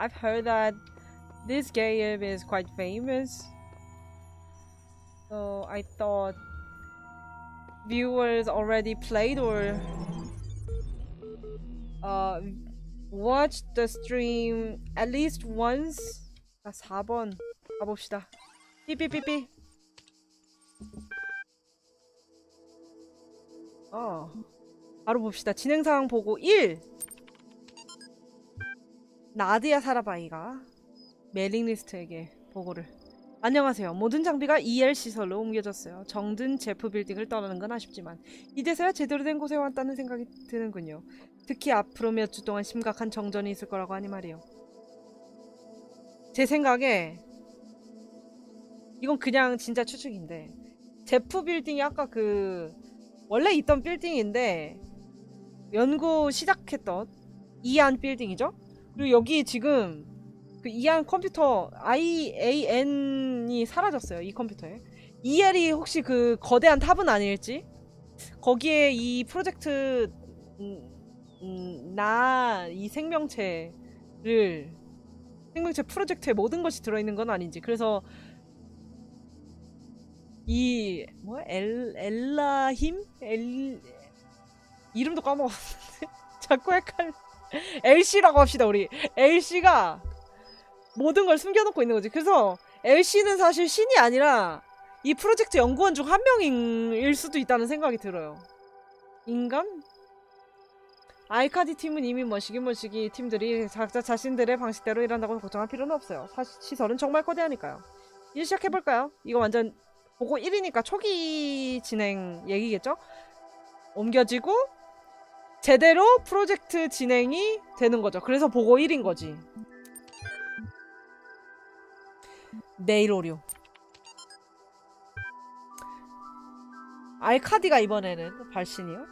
I've heard that this game is quite famous. So I thought viewers already played or uh watched the stream at least once. 나 4번 가봅시다. 삐삐삐삐. 어. 바로 봅시다. 진행 상황 보고 1. 나디아 사라바이가 메일링리스트에게 보고를. 안녕하세요. 모든 장비가 EL 시설로 옮겨졌어요. 정든 제프 빌딩을 떠나는 건 아쉽지만 이제서야 제대로 된 곳에 왔다는 생각이 드는군요. 특히 앞으로 몇 주 동안 심각한 정전이 있을 거라고 하니 말이요. 제 생각에 이건 그냥 진짜 추측인데 제프 빌딩이 아까 그 원래 있던 빌딩인데 연구 시작했던 이안 빌딩이죠. 그리고 여기 지금 그 이안 컴퓨터 IAN이 사라졌어요. 이 컴퓨터에. EL이 혹시 그 거대한 탑은 아닐지? 거기에 이 프로젝트 음, 나이 생명체를 생명체 프로젝트에 모든 것이 들어있는 건 아닌지. 그래서 이 뭐야 엘 엘라힘 엘 이름도 까먹었는데 자꾸 헷갈려. LC라고 합시다 우리. LC가 모든 걸 숨겨놓고 있는 거지. 그래서 LC는 사실 신이 아니라 이 프로젝트 연구원 중 한 명일 수도 있다는 생각이 들어요. 인간? 아이카디 팀은 이미 머시기 머시기 팀들이 각자 자신들의 방식대로 일한다고 걱정할 필요는 없어요. 사실 시설은 정말 거대하니까요. 이제 시작해볼까요? 이거 완전 보고 1이니까 초기 진행 얘기겠죠? 옮겨지고 제대로 프로젝트 진행이 되는 거죠. 그래서 보고 1인 거지. 내일 오류. 알카디가 이번에는 발신이요?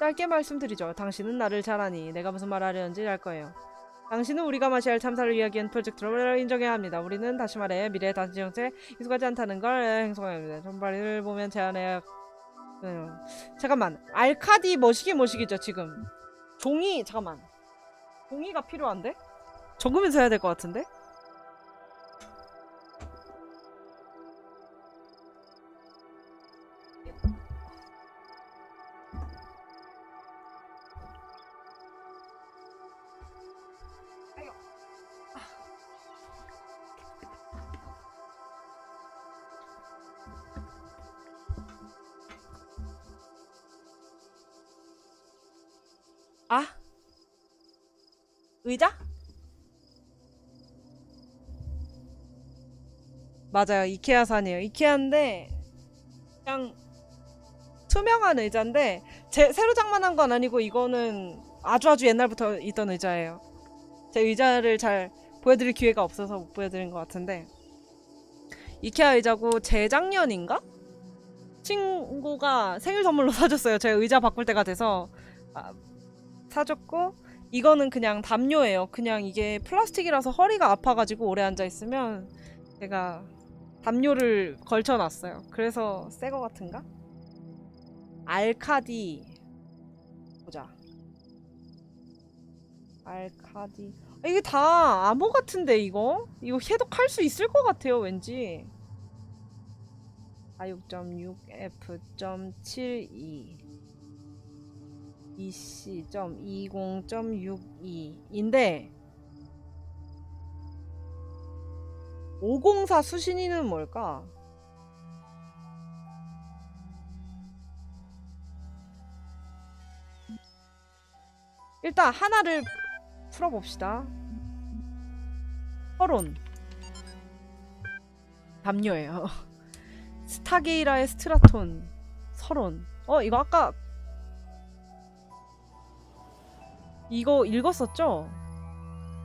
짧게 말씀드리죠. 당신은 나를 잘 아니 내가 무슨 말 하려는지 알 거예요. 당신은 우리가 마셔야 할 참사를 이야기한 프로젝트로 인정해야 합니다. 우리는 다시 말해 미래의 단지 정체에 익숙하지 않다는 걸 행동해야 합니다. 전발을 보면 제안해 음. 잠깐만 알카디 머시기 머시기죠 지금 종이 잠깐만 종이가 필요한데? 적으면서 해야 될 것 같은데? 아? 의자? 맞아요. 이케아산이에요. 이케아인데 그냥 투명한 의자인데 제, 새로 장만한 건 아니고 이거는 아주 아주 옛날부터 있던 의자예요. 제 의자를 잘 보여드릴 기회가 없어서 못 보여드린 것 같은데 이케아 의자고 재작년인가? 친구가 생일 선물로 사줬어요. 제 의자 바꿀 때가 돼서. 아, 사줬고 이거는 그냥 담요예요. 그냥 이게 플라스틱이라서 허리가 아파가지고 오래 앉아 있으면 제가 담요를 걸쳐놨어요. 그래서 새 거 같은가? 알카디 보자. 알카디 아, 이게 다 암호 같은데 이거? 이거 해독할 수 있을 것 같아요 왠지 46.6F.72 EC.20.62인데 504 수신이는 뭘까? 일단 하나를 풀어봅시다. 서론 담요예요. 스타게이라의 스트라톤 서론. 어 이거 아까 이거 읽었었죠?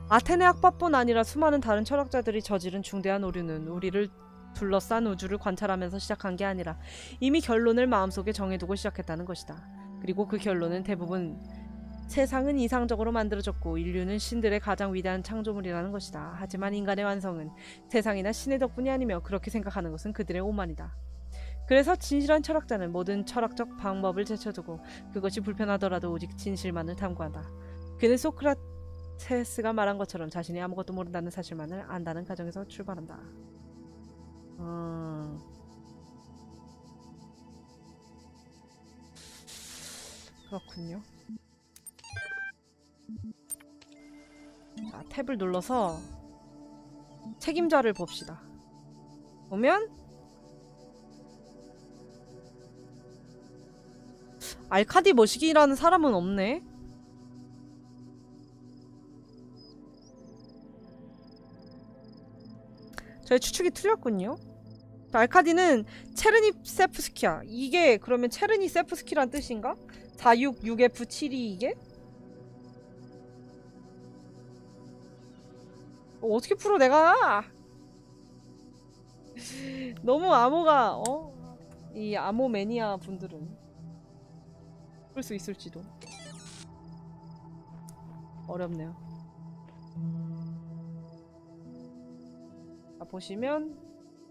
아테네 학파뿐 아니라 수많은 다른 철학자들이 저지른 중대한 오류는 우리를 둘러싼 우주를 관찰하면서 시작한 게 아니라 이미 결론을 마음속에 정해두고 시작했다는 것이다. 그리고 그 결론은 대부분 세상은 이상적으로 만들어졌고 인류는 신들의 가장 위대한 창조물이라는 것이다. 하지만 인간의 완성은 세상이나 신의 덕분이 아니며 그렇게 생각하는 것은 그들의 오만이다. 그래서 진실한 철학자는 모든 철학적 방법을 제쳐두고 그것이 불편하더라도 오직 진실만을 탐구한다. 그는 소크라 세스가 말한 것처럼 자신이 아무것도 모른다는 사실만을 안다는 가정에서 출발한다. 음... 그렇군요. 자, 탭을 눌러서 책임자를 봅시다. 보면 알카디 머시기라는 사람은 없네. 저의 추측이 틀렸군요. 알카디는 체르니 세프스키야. 이게 그러면 체르니 세프스키란 뜻인가? 466F72 이게? 어, 어떻게 풀어 내가? 너무 암호가 어? 이 암호 매니아 분들은 풀 수 있을지도 어렵네요. 자, 보시면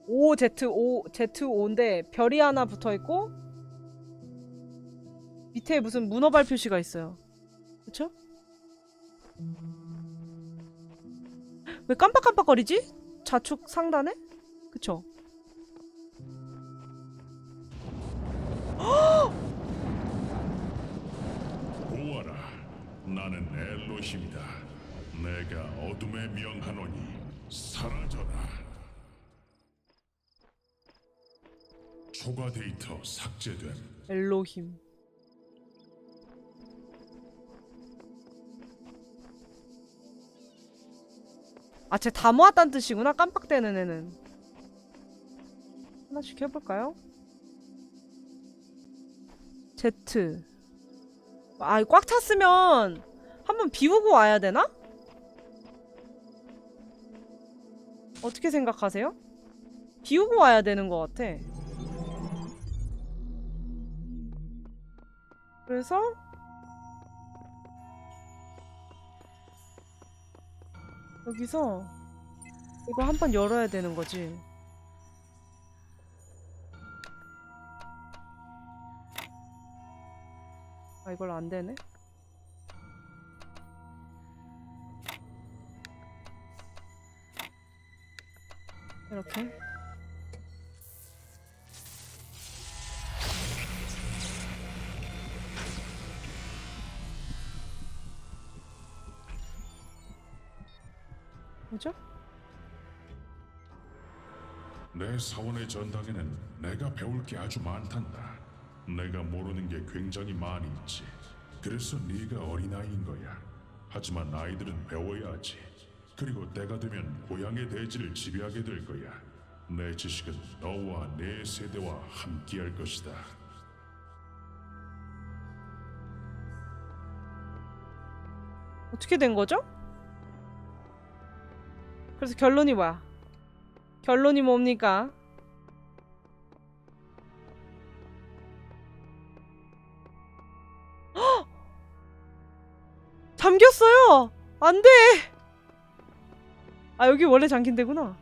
OZ5 Z5인데 별이 하나 붙어 있고 밑에 무슨 문어발 표시가 있어요. 그쵸? 왜 깜빡깜빡거리지? 좌측 상단에? 그쵸? 보아라, 나는 엘로힘이다. 내가 어둠에 명하노니 사라져라. 초과 데이터 삭제됨. 엘로힘. 아, 쟤 다 모았다는 뜻이구나. 깜빡대는 애는. 하나씩 해볼까요? Z. 아, 꽉 찼으면 한번 비우고 와야 되나? 어떻게 생각하세요? 비우고 와야 되는 것 같아. 그래서 여기서 이거 한 번 열어야 되는 거지. 아 이걸 안 되네. 이렇게. 내 사원의 전당에는 내가 배울 게 아주 많단다. 내가 모르는 게 굉장히 많이 있지. 그래서 네가 어린아이인 거야. 하지만 아이들은 배워야 하지. 그리고 때가 되면 고향의 대지를 지배하게 될 거야. 내 지식은 너와 내 세대와 함께할 것이다. 어떻게 된 거죠? 그래서 결론이 뭐야? 결론이 뭡니까? 헉! 잠겼어요! 안 돼! 아, 여기 원래 잠긴 데구나.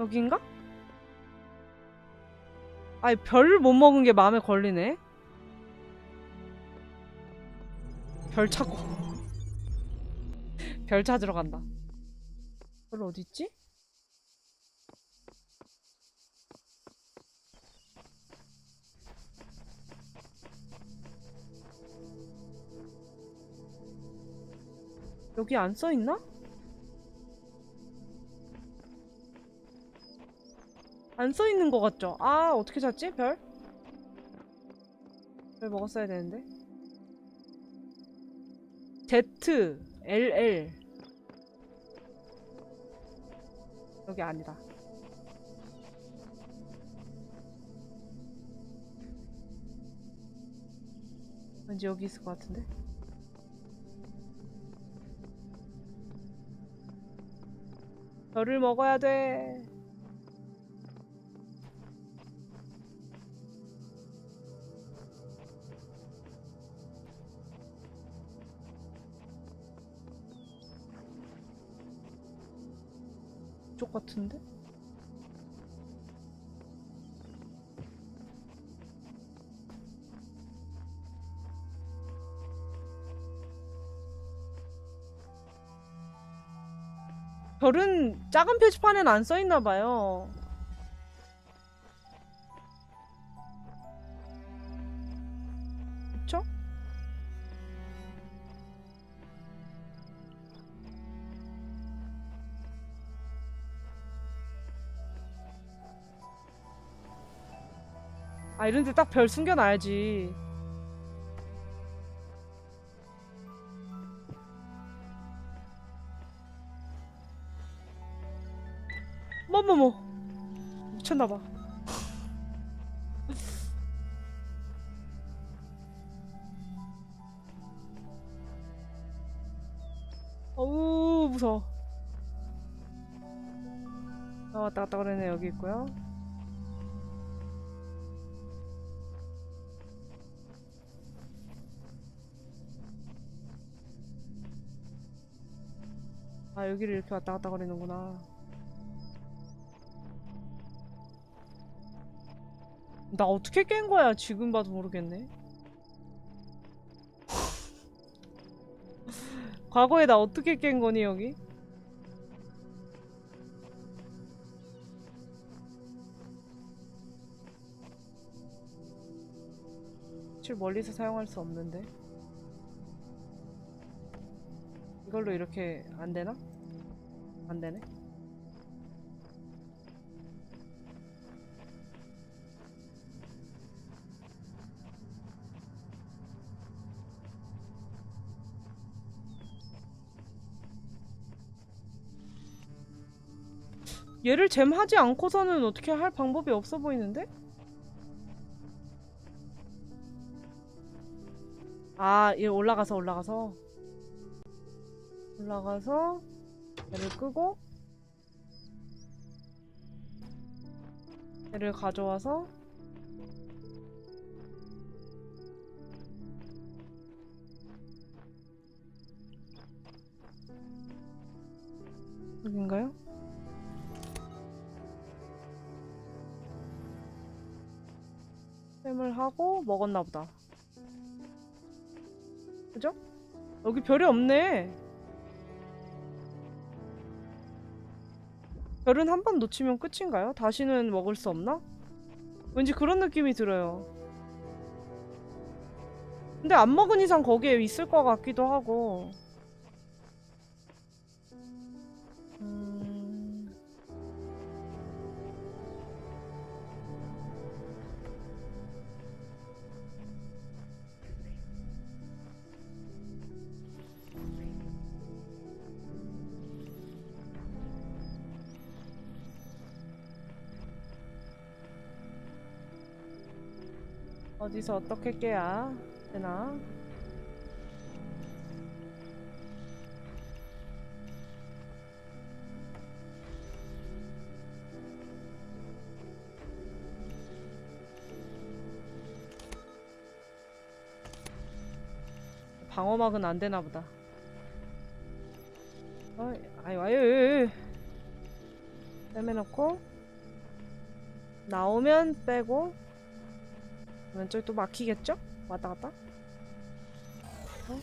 여긴가? 아이, 별을 못 먹은 게 마음에 걸리네. 별 찾고 별 찾으러 간다 별 어디 있지? 여기 안 써 있나? 안 써 있는 것 같죠? 아 어떻게 찾지 별? 별 먹었어야 되는데 Z L L 여기 아니다. 왠지 여기 있을 것 같은데. 별을 먹어야 돼. 이쪽 같은데? 별은 작은 표지판에는 안 써있나봐요 아 이런 데 딱 별 숨겨놔야지. 뭐뭐뭐 미쳤나봐. 어우 무서워. 아 왔다 갔다 그러네 여기 있고요. 아 여기를 이렇게 왔다 갔다 거리는구나. 나 어떻게 깬 거야? 지금 봐도 모르겠네. 과거에 나 어떻게 깬 거니 여기? 실 멀리서 사용할 수 없는데 이걸로 이렇게 안 되나? 안 되네. 얘를 잼하지 않고서는 어떻게 할 방법이 없어 보이는데? 아, 얘 올라가서 올라가서 올라가서 얘를 끄고 얘를 가져와서 여긴가요? 쌤을 하고 먹었나 보다. 그죠? 여기 별이 없네. 별은 한 번 놓치면 끝인가요? 다시는 먹을 수 없나? 왠지 그런 느낌이 들어요. 근데 안 먹은 이상 거기에 있을 것 같기도 하고. 어디서 어떻게 깨야 되나? 방어막은 안 되나 보다. 어이, 아유, 아유. 빼매놓고 나오면 빼고 왼쪽이 또 막히겠죠? 왔다 갔다. 어?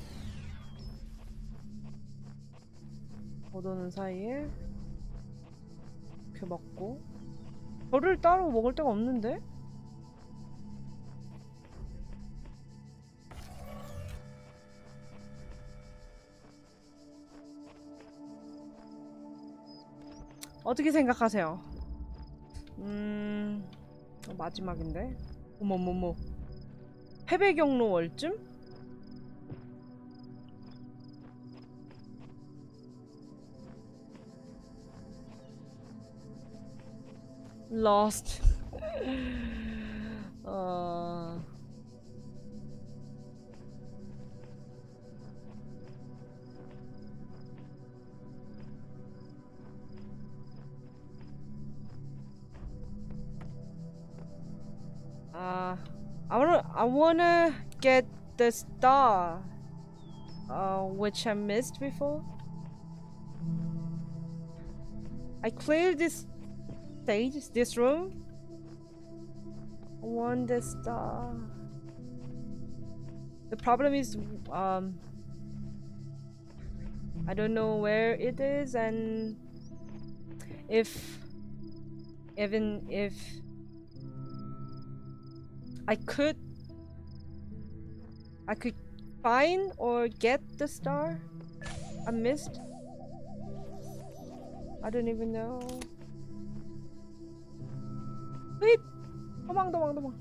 못 오는 사이에 이렇게 먹고 별을 따로 먹을 데가 없는데? 어떻게 생각하세요? 음... 어, 마지막인데? 어머머머. 패배 경로 월쯤? Lost. 어... Uh, I wanna I wanna get the star, uh, which I missed before. I cleared this stage, this room. I want the star. The problem is, um, I don't know where it is, and if even if I could I could find or get the star I missed I don't even know wait 도망 도망 도망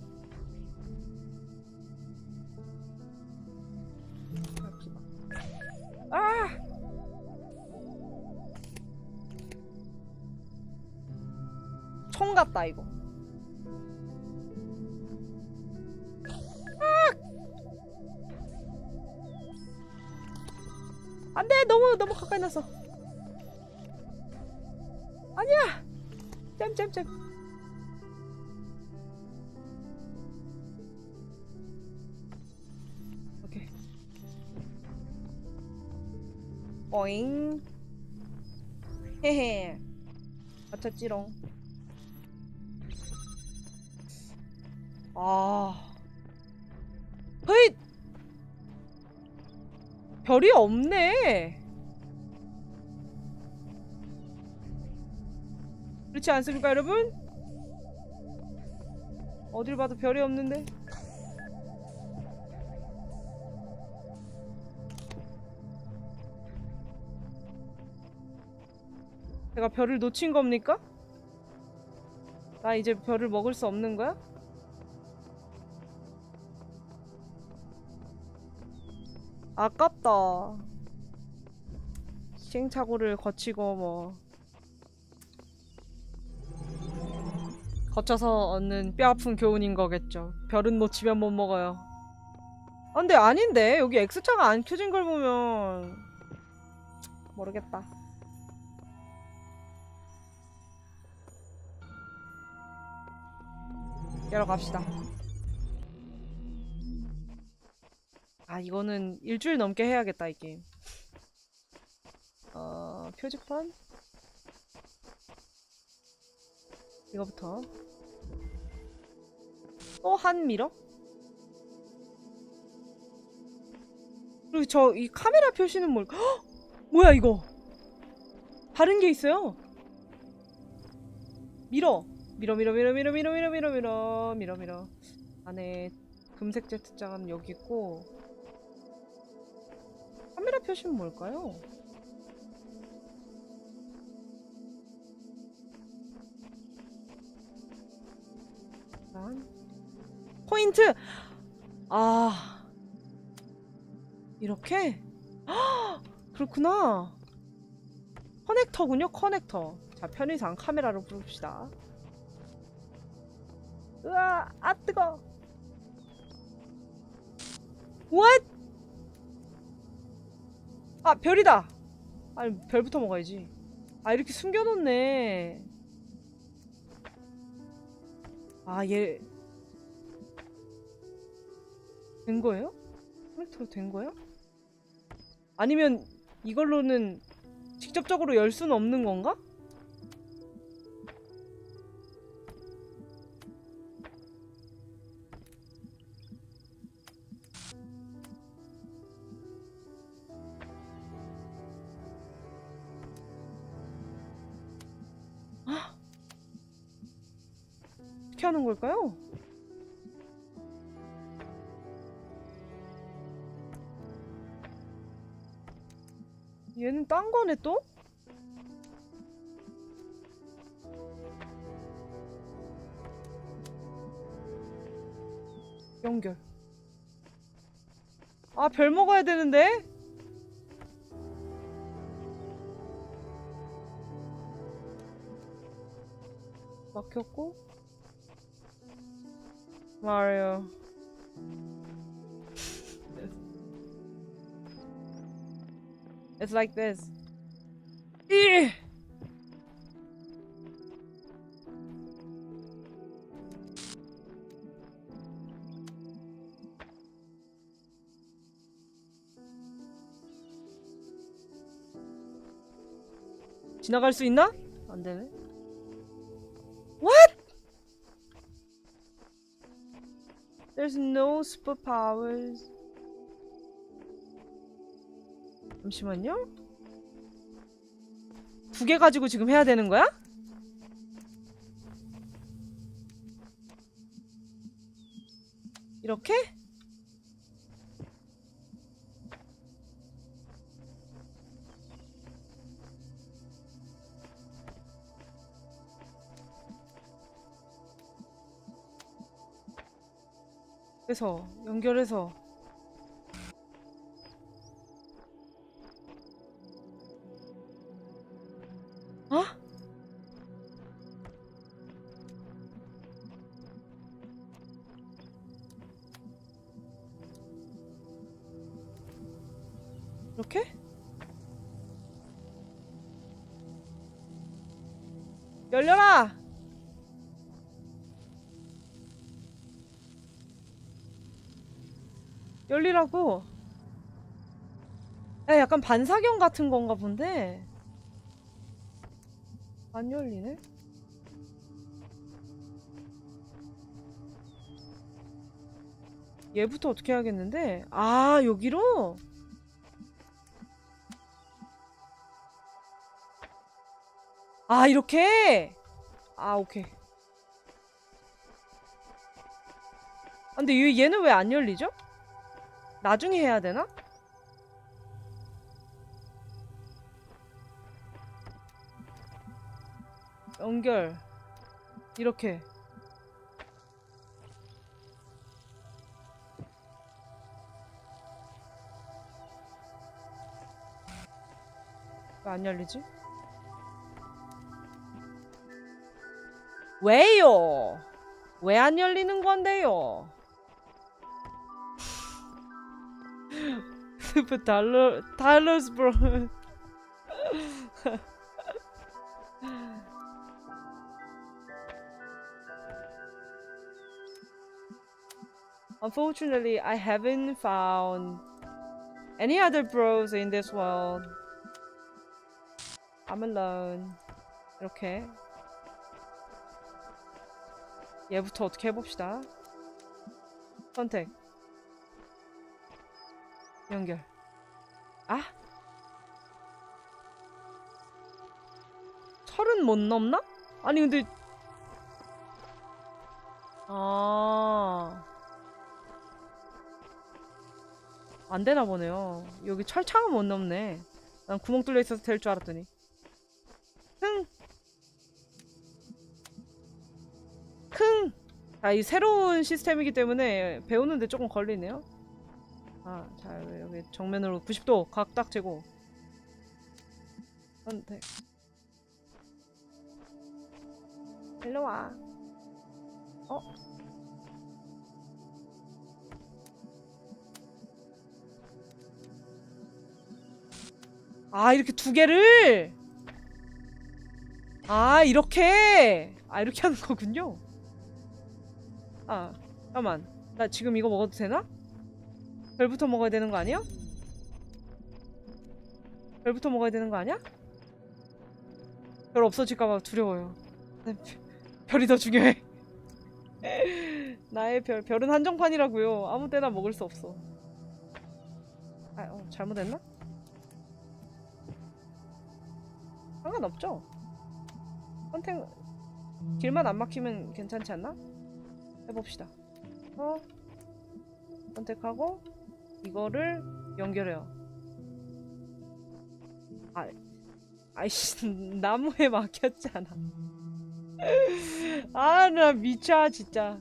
아 총 같다 이거. 안돼 너무 너무 가까이 났어. 아니야. 잼잼잼. 오케이. 오잉. 헤헤. 맞췄지롱. 아. 별이 없네. 그렇지 않습니까, 여러분? 어딜 봐도 별이 없는데. 제가 별을 놓친 겁니까? 나 이제 별을 먹을 수 없는 거야? 아깝다. 시행착오를 거치고 뭐 거쳐서 얻는 뼈아픈 교훈인 거겠죠. 별은 놓치면 못 먹어요. 아, 근데 아닌데 여기 X자가 안 켜진 걸 보면 모르겠다. 열어 갑시다. 아 이거는 일주일 넘게 해야겠다 이 게임. 어 표지판 이거부터 또 한 미러 그리고 저 이 카메라 표시는 뭘? 헉! 뭐야 이거? 다른 게 있어요. 미러 미러 미러 미러 미러 미러 미러 미러 미러 미러 미러 안에 금색 제트장은 여기 있고 카메라 표시는 뭘까요? 난 포인트! 아 이렇게? 헉, 그렇구나 커넥터군요 커넥터 자 편의상 카메라로 부릅시다 으아 아 뜨거 What? 아 별이다 아니 별부터 먹어야지 아 이렇게 숨겨놓네 아얘 된 거예요? 커넥터가 된 거야? 아니면 이걸로는 직접적으로 열 수는 없는 건가? 어떻게 하는 걸까요? 얘는 딴 거네 또? 연결. 아, 별 먹어야 되는데? 막혔고. 마리오. It's like this. 이! 지나갈 수 있나? 안 되네. There's no superpowers. 잠시만요. 두 개 가지고 지금 해야 되는 거야? 이렇게? 그래서 연결해서 열리라고. 야, 약간 반사경 같은 건가 본데. 안 열리네? 얘부터 어떻게 해야겠는데? 아, 여기로? 아, 이렇게? 아, 오케이. 아, 근데 얘- 얘는 왜 안 열리죠? 나중에 해야 되나? 연결 이렇게 왜 안 열리지? 왜요? 왜 안 열리는 건데요? 스프 달러 달러스 브로 Unfortunately, I haven't found any other bros in this world. I'm alone. 이렇게 얘부터 어떻게 해봅시다. 선택. 연결. 아? 철은 못 넘나? 아니 근데 아. 안 되나 보네요. 여기 철창은 못 넘네. 난 구멍 뚫려 있어서 될 줄 알았더니. 흥. 킁. 자, 이 새로운 시스템이기 때문에 배우는데 조금 걸리네요. 아, 자, 여기 정면으로 90도 각딱 재고. 선택. 일로 와. 어? 아, 이렇게 두 개를! 아, 이렇게! 아, 이렇게 하는 거군요. 아, 잠깐만. 나 지금 이거 먹어도 되나? 별부터 먹어야 되는 거 아니야? 별부터 먹어야 되는 거 아니야? 별 없어질까봐 두려워요. 별이 더 중요해. 나의 별, 별은 한정판이라고요. 아무 때나 먹을 수 없어. 아, 어, 잘못했나? 상관없죠? 선택, 길만 안 막히면 괜찮지 않나? 해봅시다. 어, 선택하고 이거를 연결해요. 아, 아이씨 나무에 막혔잖아. 아, 나 미쳐 진짜.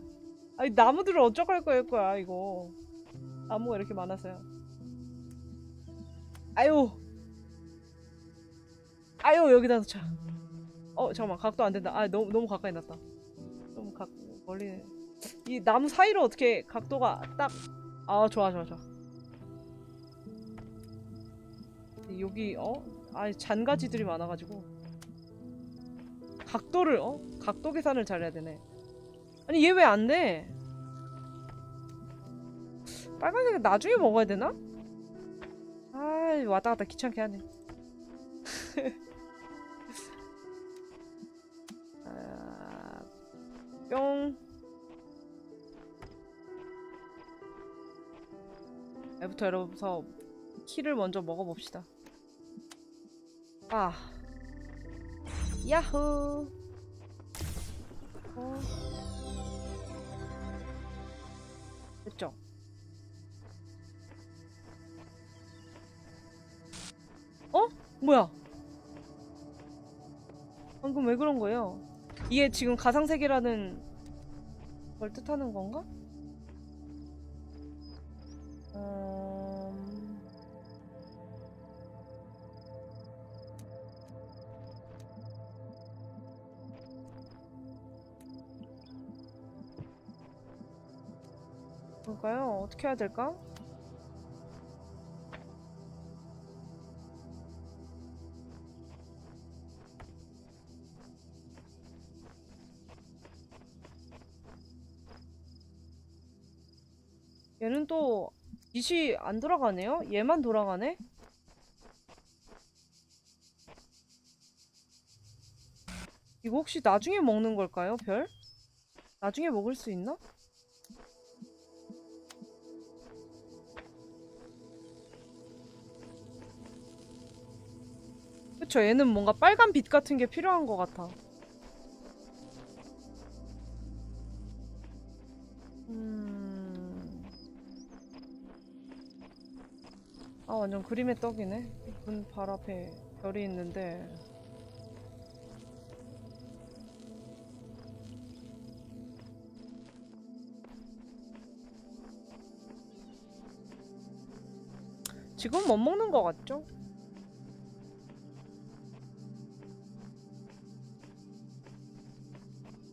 아니 나무들을 어쩌고 할 거야 이거. 나무가 이렇게 많아서요. 아유, 아유 여기다 놓자. 어 잠깐만 각도 안 된다. 아 너무 너무 가까이 났다. 너무 각 멀리. 이 나무 사이로 어떻게 각도가 딱. 아 좋아 좋아 좋아. 여기 어? 아 잔가지들이 많아가지고 각도를 어? 각도 계산을 잘해야 되네. 아니 얘 왜 안 돼? 빨간색 나중에 먹어야 되나? 아 왔다 갔다 귀찮게 하네. 아, 뿅. 애부터 열어서 키를 먼저 먹어봅시다. 아. 야호. 어. 됐죠? 어? 뭐야? 방금 왜 그런 거예요? 이게 지금 가상세계라는 걸 뜻하는 건가? 어떻게 해야 될까? 얘는 또 빛이 안 돌아가네요? 얘만 돌아가네? 이거 혹시 나중에 먹는 걸까요, 별? 나중에 먹을 수 있나? 그쵸, 얘는 뭔가 빨간 빛 같은 게 필요한 것 같아. 음... 아, 완전 그림의 떡이네. 문 발 앞에 별이 있는데. 지금 못 먹는 것 같죠?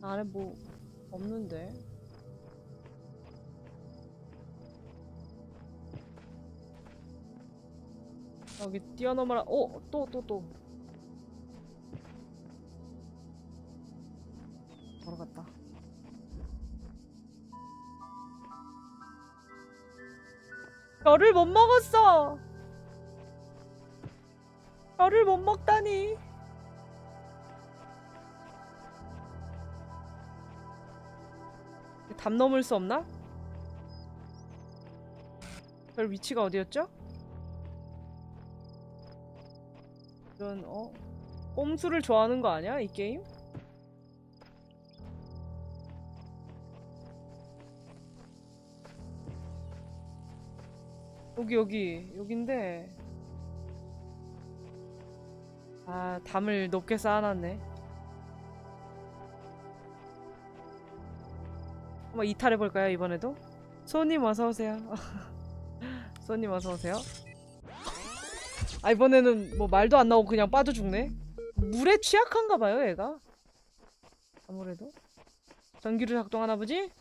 안에 뭐 없는데. 여기 뛰어넘어라. 어, 또, 또, 또. 돌아갔다. 별을 못 먹었어. 별을 못 먹다니. 담 넘을 수 없나? 별 위치가 어디였죠? 이런 어 꼼수를 좋아하는 거 아니야 이 게임? 여기 여기 여긴데 아 담을 높게 쌓아놨네 한번 이탈해볼까요 이번에도? 손님 어서오세요 손님 어서오세요 아 이번에는 뭐 말도 안 나오고 그냥 빠져 죽네. 물에 취약한가 봐요, 얘가. 아무래도 전기로 작동하나 보지?